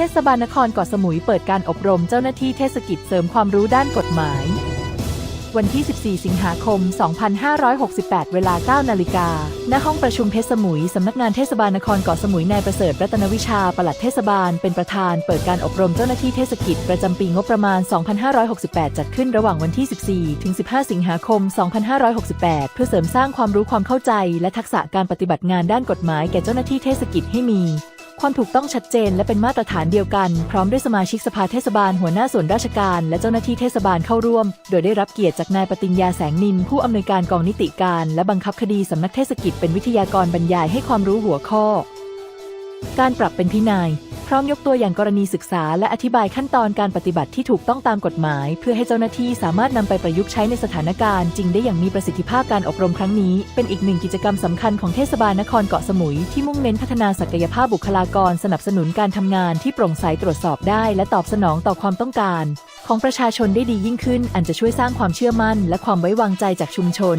เทศบาลนครเกาะสมุยเปิดการอบรมเจ้าหน้าที่เทศกิจเสริมความรู้ด้านกฎหมาย วันที่ 14 สิงหาคม 2568 เวลา 9 นาฬิกา ณ ห้องประชุมเพชรสมุย สำนักงานเทศบาลนครเกาะสมุย นายประเสริฐรัตนวิชา ปลัดเทศบาล เป็นประธาน เปิดการอบรมเจ้าหน้าที่เทศกิจ ประจำปีงบประมาณ 2568 จัดขึ้นระหว่างวันที่ 14 ถึง 15 สิงหาคม 2568 เพื่อเสริมสร้างความรู้ความเข้าใจ และทักษะการปฏิบัติงานด้านกฎหมายแก่เจ้าหน้าที่เทศกิจให้มี ความถูกต้องชัดเจนและเป็นมาตรฐานเดียวกัน พร้อมด้วยสมาชิกสภาเทศบาลหัวหน้าส่วนราชการและเจ้าหน้าที่เทศบาลเข้าร่วม โดยได้รับเกียรติจากนายปฏิญญาแสงนินผู้อำนวยการกองนิติการ และบังคับคดีสำนักเทศกิจเป็นวิทยากรบรรยายให้ความรู้หัวข้อ การปรับเป็นพินัย พร้อมยกตัวอย่างกรณีศึกษา และอธิบายขั้นตอนการปฏิบัติที่ถูกต้องตามกฎหมาย เพื่อให้เจ้าหน้าที่สามารถนำไปประยุกต์ใช้ในสถานการณ์จริงได้อย่างมีประสิทธิภาพการอบรมครั้งนี้ เป็นอีกหนึ่งกิจกรรมสำคัญของเทศบาลนครเกาะสมุยที่มุ่งเน้นพัฒนาศักยภาพบุคลากร สนับสนุนการทำงานที่โปร่งใสตรวจสอบได้ และตอบสนองต่อความต้องการ ของประชาชนได้ดียิ่งขึ้น อันจะช่วยสร้างความเชื่อมั่น และความไว้วางใจจากชุมชน